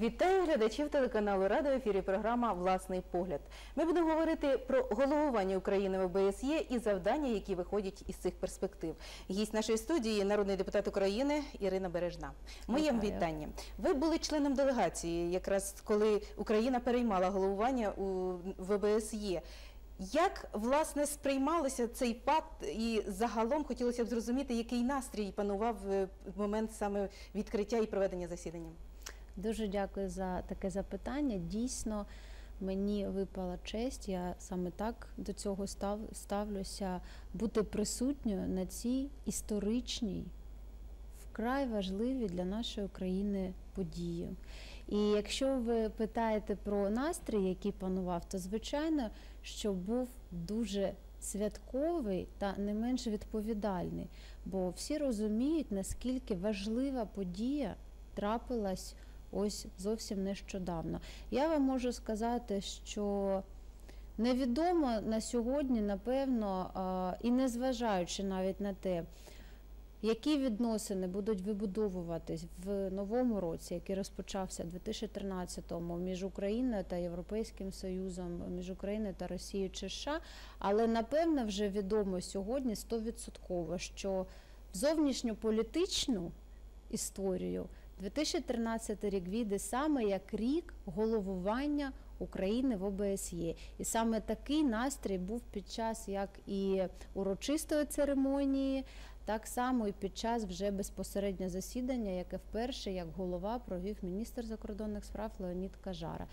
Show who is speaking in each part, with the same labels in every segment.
Speaker 1: Вітаю глядачів телеканалу Радо в ефірі програма Власний погляд. Ми будемо говорити про головування України в ОБСЄ і завдання, які виходять із цих перспектив. Гість нашої студії народний депутат України Ірина Бережна. Моє вітання. Ви були членом делегації, якраз коли Україна переймала головування у в ОБСЄ. Як власне сприймалося цей пакт, і загалом хотілося б зрозуміти, який настрій панував е, в момент саме відкриття і проведення засідання?
Speaker 2: Дуже дякую за таке запитання. Дійсно, мені випала честь. Я саме так до цього став, ставлюся бути присутньою на цій історичній, вкрай важливій для нашої країни події. І якщо ви питаєте про настрій, який панував, то звичайно, що був дуже святковий та не менш відповідальний, бо всі розуміють, наскільки важлива подія трапилась ось зовсім нещодавно. Я вам можу сказати, що невідомо на сьогодні, напевно, і незважаючи навіть на те, які відносини будуть вибудовуватись в новому році, який розпочався 2013-му між Україною та Європейським Союзом, між Україною та Росією чи США, але напевно вже відомо сьогодні 100%, що зовнішньополітичну історію 2013 рік війде саме як рік головування України в ОБСЄ. І саме такий настрій був під час як і урочистої церемонії, так само і під час вже безпосередньо засідання, яке вперше як голова провів міністр закордонних справ Леонід Кажара.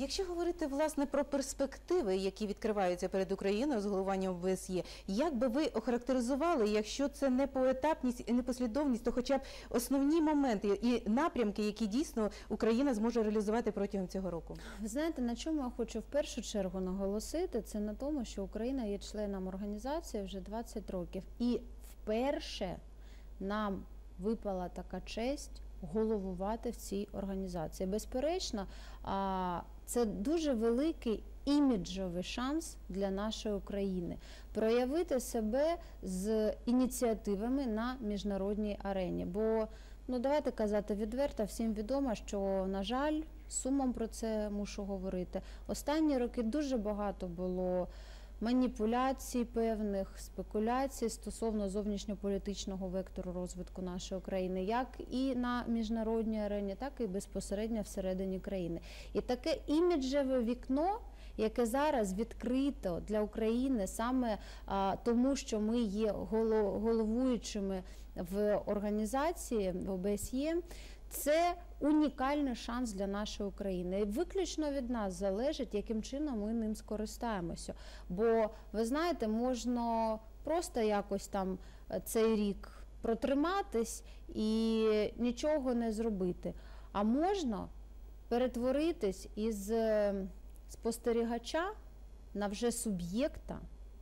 Speaker 1: Якщо говорити власне про перспективи, які відкриваються перед Україною з головуванням ОБСЄ, як би ви охарактеризували, якщо це не поетапність і не послідовність, то хоча б основні моменти і напрямки, які дійсно Україна зможе реалізувати протягом цього року?
Speaker 2: Ви знаєте, на чому я хочу в першу чергу наголосити, це на тому, що Україна є членом організації вже 20 років, і вперше нам випала така честь головувати в цій організації. Безперечно, це дуже великий іміджовий шанс для нашої України проявити себе з ініціативами на міжнародній арені. Бо ну давайте казати відверто, всім відомо, що на жаль, сумом про це мушу говорити. Останні роки дуже багато було. Маніпуляцій певних спекуляцій стосовно зовнішньополітичного вектору розвитку нашої країни, як і на міжнародній арені, так і безпосередньо всередині країни. І таке іміджеве вікно, яке зараз відкрито для України саме а, тому, що ми є голо- головуючими в організації в ОБСЄ, це унікальний шанс для нашої України. Виключно від нас залежить, яким чином ми ним скористаємося. Бо ви знаєте, можна просто якось там е, цей рік протриматись і нічого не зробити. А можна перетворитись із е, спостерігача на вже суб'єкта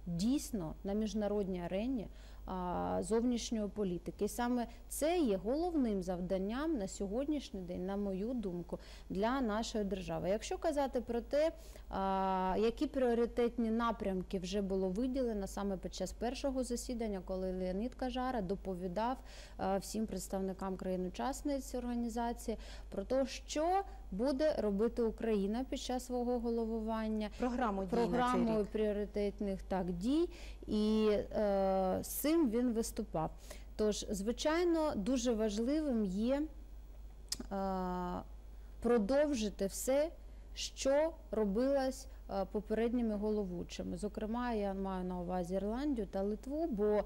Speaker 2: дійсно на міжнародній арені зовнішньої політики. І саме це є головним завданням на сьогоднішній день, на мою думку, для нашої держави. Якщо казати про те, які пріоритетні напрямки вже було виділено саме під час першого засідання, коли Леонід Кажара доповідав всім представникам країн-учасниць організації про те, що буде робити Україна під час свого головування
Speaker 1: Програму
Speaker 2: програмою пріоритетних так дій, і е, з цим він виступав. Тож, звичайно, дуже важливим є е, продовжити все, що робилось попередніми головучими. Зокрема, я маю на увазі Ірландію та Литву, бо е,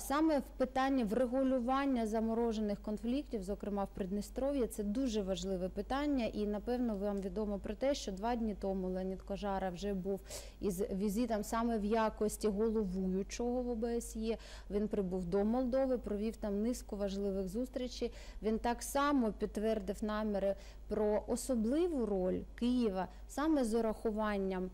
Speaker 2: саме в питанні врегулювання заморожених конфліктів, зокрема в Придністров'ї, це дуже важливе питання. І напевно вам відомо про те, що два дні тому Леонід Кожара вже був із візитом саме в якості головуючого в ОБСЄ. Він прибув до Молдови, провів там низку важливих зустрічей. Він так само підтвердив наміри про особливу роль Києва саме з урахуванням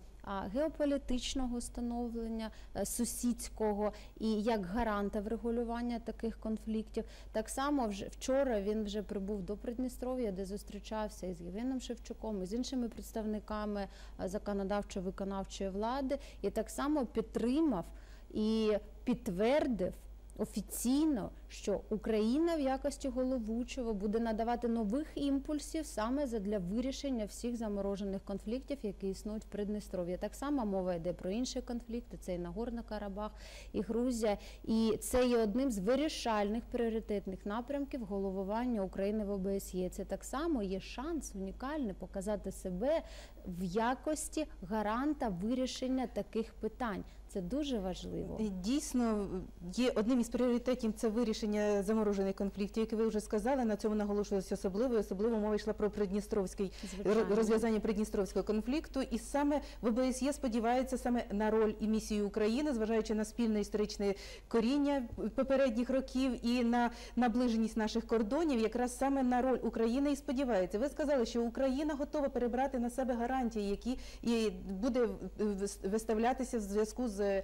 Speaker 2: геополітичного становлення е, сусідського і як гаранта врегулювання таких конфліктів. Так само вже вчора він вже прибув до Придністров'я, де зустрічався із Євгеном Шевчуком, і з іншими представниками е, законодавчо-виконавчої влади, і так само підтримав і підтвердив офіційно, що Україна в якості головучого буде надавати нових імпульсів саме для вирішення всіх заморожених конфліктів, які існують в Придністров'ї. Так само мова йде про інші конфлікти. Це і Нагорний Карабах, і Грузія, і це є одним з вирішальних пріоритетних напрямків головування України в ОБСЄ. Це так само є шанс унікальний показати себе в якості гаранта вирішення таких питань. Це дуже важливо.
Speaker 1: Дійсно, є одним із пріоритетів це вирішення заморожених конфліктів, які ви вже сказали. На цьому наголошувалось особливо. Особливо мова йшла про Придністровський
Speaker 2: Звичайно.
Speaker 1: розв'язання Придністровського конфлікту. І саме в ОБСЄ сподівається саме на роль і місію України, зважаючи на спільне історичне коріння попередніх років і на наближеність наших кордонів, якраз саме на роль України і сподівається. Ви сказали, що Україна готова перебрати на себе гарантії, які і буде вис- виставлятися в зв'язку з.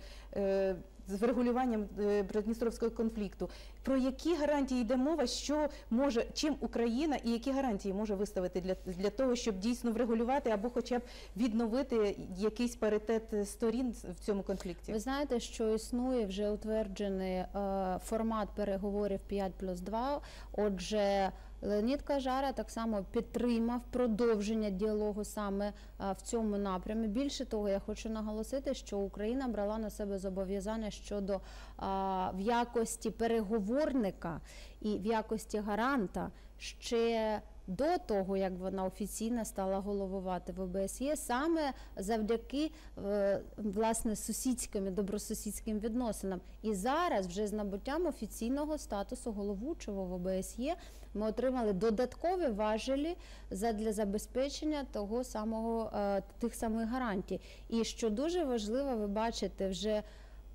Speaker 1: З врегулюванням е, Придністровського конфлікту. Про які гарантії йде мова, що може, чим Україна і які гарантії може виставити для, для того, щоб дійсно врегулювати або хоча б відновити якийсь паритет сторін в цьому конфлікті?
Speaker 2: Ви знаєте, що існує вже утверджений е, формат переговорів 5 плюс 2. Отже, Леонід Кажара так само підтримав продовження діалогу саме е, в цьому напрямі. Більше того, я хочу наголосити, що Україна брала на себе зобов'язання щодо е, в якості переговорника і в якості гаранта ще до того, як вона офіційно стала головувати в ОБСЄ, саме завдяки е, власне сусідським і добросусідським відносинам. І зараз, вже з набуттям офіційного статусу головучого в ОБСЄ, ми отримали додаткові важелі задля забезпечення того самого е, тих самих гарантій. І що дуже важливо, ви бачите, вже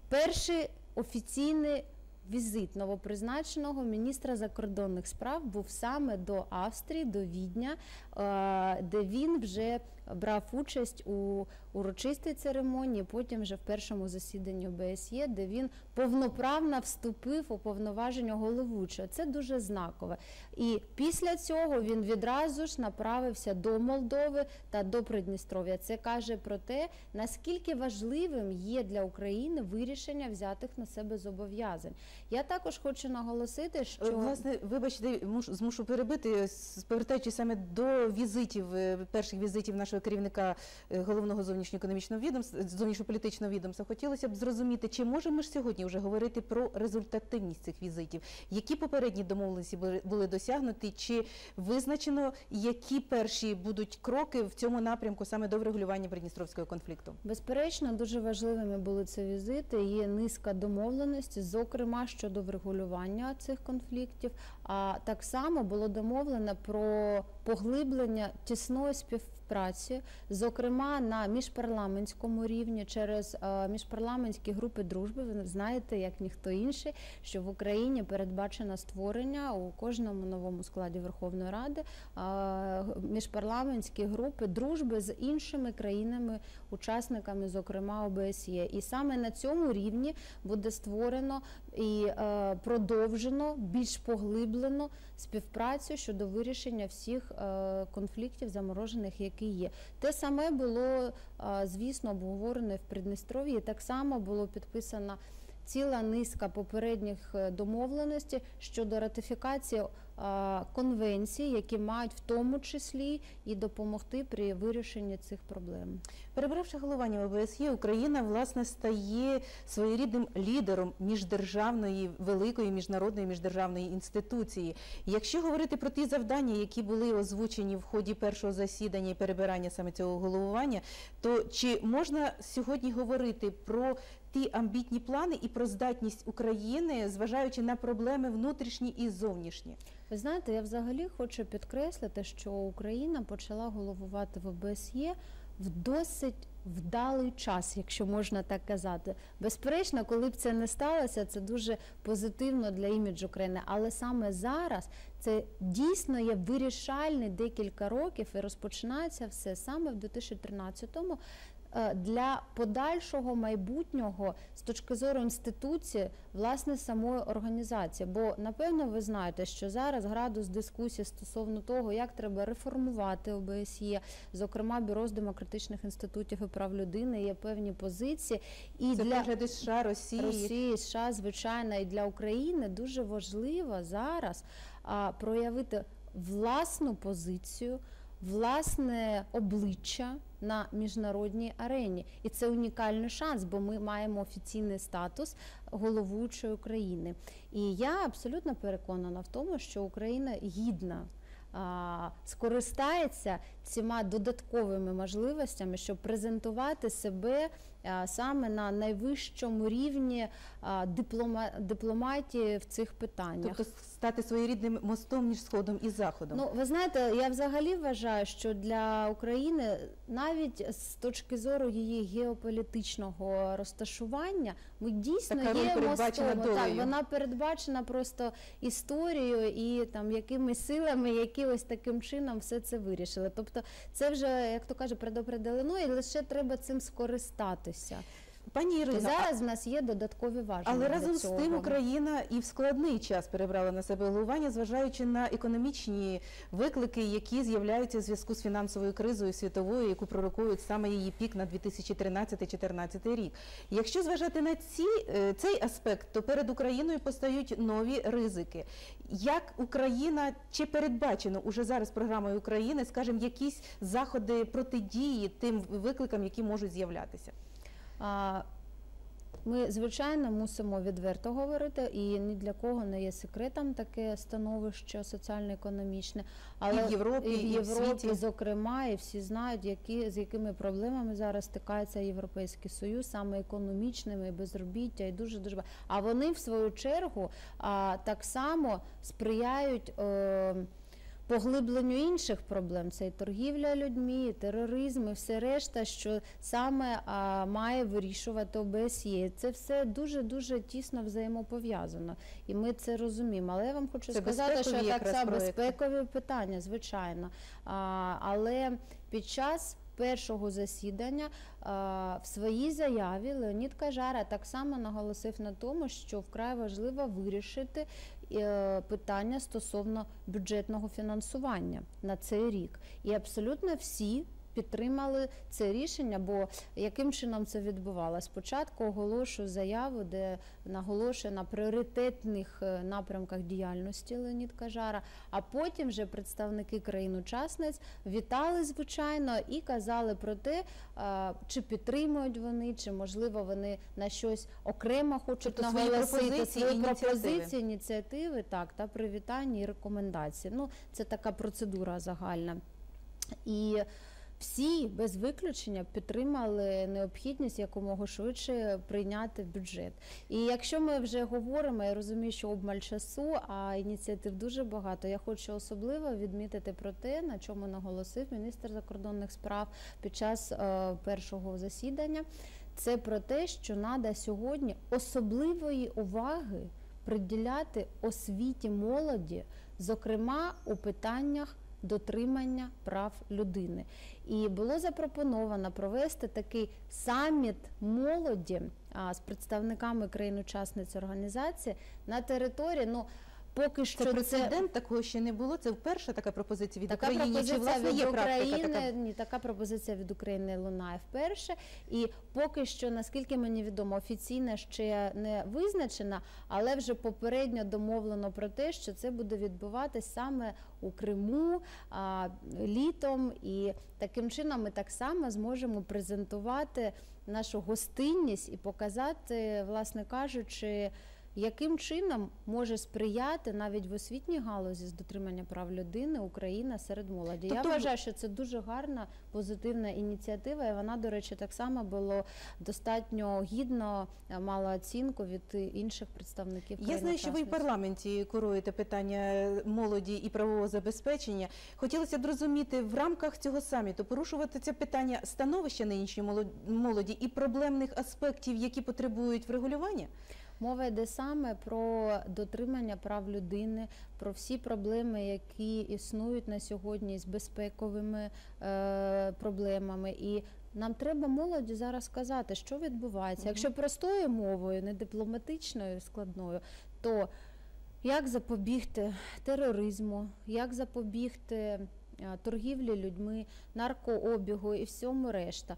Speaker 2: перший офіційний візит новопризначеного міністра закордонних справ був саме до Австрії, до Відня, е, де він вже брав участь у урочистій церемонії, потім вже в першому засіданні ОБСЄ, де він повноправно вступив у повноваження головучого. Це дуже знакове. І після цього він відразу ж направився до Молдови та до Придністров'я. Це каже про те, наскільки важливим є для України вирішення взятих на себе зобов'язань. Я також хочу наголосити, що
Speaker 1: Е, Власне, вибачте, мушу змушу перебити, повертаючись саме до візитів, е, перших візитів нашого керівника е, головного зовнішньоекономічного відомства, зовнішньополітичного відомства, хотілося б зрозуміти, чи можемо ж сьогодні вже говорити про результативність цих візитів, які попередні домовленості були- досягнуті, чи визначено, які перші будуть кроки в цьому напрямку саме до врегулювання Придністровського конфлікту?
Speaker 2: Безперечно, дуже важливими були ці візити. Є низка домовленостей, зокрема щодо врегулювання цих конфліктів. А так само було домовлено про поглиблення тісної співпраці, зокрема на міжпарламентському рівні через е, міжпарламентські групи дружби. Ви знаєте, як ніхто інший, що в Україні передбачено створення у кожному новому складі Верховної Ради е, міжпарламентські групи дружби з іншими країнами учасниками, зокрема ОБСЄ. І саме на цьому рівні буде створено і е, продовжено більш поглиблено співпрацю щодо вирішення всіх е, конфліктів заморожених, які є. Те саме було, е, звісно, обговорено в Придністров'ї. і Так само було підписано. Ціла низка попередніх домовленостей щодо ратифікації конвенцій, які мають в тому числі і допомогти при вирішенні цих проблем.
Speaker 1: Перебравши головування ОБСЄ, Україна власне стає своєрідним лідером міждержавної великої міжнародної міждержавної інституції. Якщо говорити про ті завдання, які були озвучені в ході першого засідання і перебирання саме цього головування, то чи можна сьогодні говорити про ті амбітні плани і про здатність України, зважаючи на проблеми внутрішні і зовнішні?
Speaker 2: Ви знаєте, я взагалі хочу підкреслити, що Україна почала головувати в ОБСЄ в досить вдалий час, якщо можна так казати. Безперечно, коли б це не сталося, це дуже позитивно для іміджу України. Але саме зараз це дійсно є вирішальний декілька років, і розпочинається все саме в 2013-му. Е, для подальшого майбутнього з точки зору інституції, власне, самої організації. Бо напевно ви знаєте, що зараз градус дискусії стосовно того, як треба реформувати ОБСЄ, зокрема бюро з демократичних інститутів і прав людини, є певні позиції. І
Speaker 1: Це
Speaker 2: для
Speaker 1: США, Росії.
Speaker 2: Росії, США, звичайно, і для України дуже важливо зараз а, проявити власну позицію, власне обличчя на міжнародній арені. І це унікальний шанс, бо ми маємо офіційний статус головуючої України. І я абсолютно переконана в тому, що Україна гідна. Скористається цими додатковими можливостями, щоб презентувати себе саме на найвищому рівні диплома, дипломатії в цих питаннях.
Speaker 1: Тобто стати своєрідним мостом між Сходом і Заходом.
Speaker 2: Ну, ви знаєте, я взагалі вважаю, що для України навіть з точки зору її геополітичного розташування ми дійсно
Speaker 1: Така
Speaker 2: є мостом. Так, вона передбачена просто історією і там якимись силами, які ось таким чином все це вирішили. Тобто, це вже як то каже, предопределено, і лише треба цим скористатися.
Speaker 1: Пані Ірино,
Speaker 2: зараз в нас є додаткові важелі.
Speaker 1: але разом з тим Україна і в складний час перебрала на себе головування, зважаючи на економічні виклики, які з'являються в зв'язку з фінансовою кризою світовою, яку пророкують саме її пік на 2013-2014 рік. Якщо зважати на ці е, цей аспект, то перед Україною постають нові ризики. Як Україна чи передбачено уже зараз програмою України, скажімо, якісь заходи протидії тим викликам, які можуть з'являтися?
Speaker 2: Ми, звичайно, мусимо відверто говорити, і ні для кого не є секретом таке становище соціально-економічне. Але
Speaker 1: І в Європі,
Speaker 2: і в
Speaker 1: і в світі.
Speaker 2: зокрема, і всі знають, які з якими проблемами зараз стикається Європейський Союз, саме економічними, і безробіття, і дуже дуже багато. А вони в свою чергу а, так само сприяють. Е, Поглибленню інших проблем це і торгівля людьми, і тероризм, і все решта, що саме а, має вирішувати ОБСЄ. Це все дуже дуже тісно взаємопов'язано, і ми це розуміємо. Але я вам хочу
Speaker 1: Це
Speaker 2: сказати, що так само безпекові питання, звичайно. А, але під час першого засідання а, в своїй заяві Леонід Кажара так само наголосив на тому, що вкрай важливо вирішити питання стосовно бюджетного фінансування на цей рік. І абсолютно всі. Підтримали це рішення, бо яким чином це відбувалося? Спочатку оголошую заяву, де наголошує на пріоритетних е, напрямках діяльності Леонід Кажара, а потім вже представники країн-учасниць вітали, звичайно, і казали про те, е, чи підтримують вони, чи можливо вони на щось окремо хочуть
Speaker 1: Тобто свої пропозиції,
Speaker 2: свої
Speaker 1: ініціативи.
Speaker 2: ініціативи, так, та привітання і рекомендації. Ну, це така процедура загальна. І всі без виключення підтримали необхідність якомога швидше прийняти бюджет. І якщо ми вже говоримо, я розумію, що обмаль часу, а ініціатив дуже багато. Я хочу особливо відмітити про те, на чому наголосив міністр закордонних справ під час е, першого засідання. Це про те, що треба сьогодні особливої уваги приділяти освіті молоді, зокрема у питаннях дотримання прав людини. І було запропоновано провести такий саміт молоді з представниками країн-учасниць організації на території. Ну поки що
Speaker 1: Це прецедент, такого ще не було. Це вперше така пропозиція від
Speaker 2: Така
Speaker 1: України.
Speaker 2: пропозиція
Speaker 1: Чи власне
Speaker 2: від
Speaker 1: є
Speaker 2: України,
Speaker 1: така?
Speaker 2: ні, така пропозиція від України лунає вперше. І поки що, наскільки мені відомо, офіційно ще не визначена, але вже попередньо домовлено про те, що це буде відбуватись саме у Криму а, літом. І таким чином ми так само зможемо презентувати нашу гостинність і показати, власне кажучи. Яким чином може сприяти навіть в освітній галузі з дотримання прав людини Україна серед молоді? Я
Speaker 1: Тобто-
Speaker 2: вважаю, що це дуже гарна позитивна ініціатива, і вона, до речі, так само було достатньо гідно е, мала оцінку від е, інших представників.
Speaker 1: Я знаю, що ви в парламенті куруєте питання молоді і правового забезпечення. Хотілося б розуміти в рамках цього саміту порушувати це питання становища нинішньої молод- молоді і проблемних аспектів, які потребують врегулювання.
Speaker 2: Мова йде саме про дотримання прав людини, про всі проблеми, які існують на сьогодні з безпековими е, проблемами. І нам треба молоді зараз сказати, що відбувається.
Speaker 1: Мгм.
Speaker 2: Якщо простою мовою, не дипломатичною, складною, то як запобігти тероризму, як запобігти е, торгівлі людьми, наркообігу і всьому решта.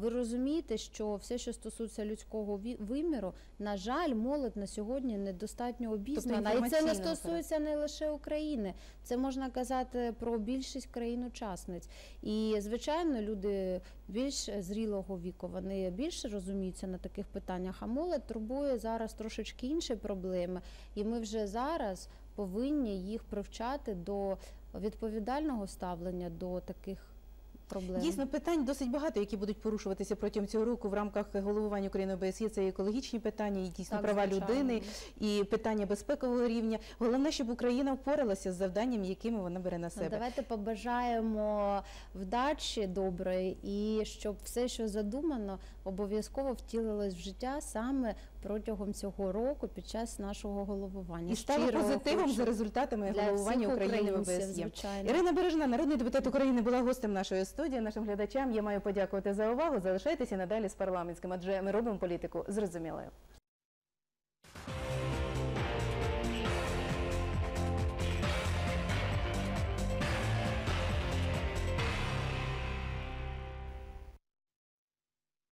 Speaker 2: Ви розумієте, що все, що стосується людського виміру, на жаль, молодь на сьогодні недостатньо обізнана. І це не стосується не лише України. Це можна казати про більшість країн-учасниць. І звичайно, люди більш зрілого віку, вони більше розуміються на таких питаннях. А молодь турбує зараз трошечки інші проблеми, і ми вже зараз повинні їх привчати до відповідального ставлення до таких проблем.
Speaker 1: Дійсно, питань досить багато, які будуть порушуватися протягом цього року в рамках головування України ОБСЄ. Це і екологічні питання, і дійсно
Speaker 2: Так,
Speaker 1: права
Speaker 2: звичайно.
Speaker 1: людини, і питання безпекового рівня. Головне, щоб Україна впоралася з завданням, якими вона бере на
Speaker 2: Ну,
Speaker 1: себе.
Speaker 2: Давайте побажаємо вдачі доброї і щоб все, що задумано, обов'язково втілилось в життя саме протягом цього року під час нашого головування.
Speaker 1: І стало
Speaker 2: Щиро
Speaker 1: позитивом за результатами головування України в ОБСЄ. Ірина Бережна, народний депутат України, була гостем нашої студії. Нашим глядачам я маю подякувати за увагу. Залишайтеся надалі з парламентським, адже ми робимо політику зрозумілою.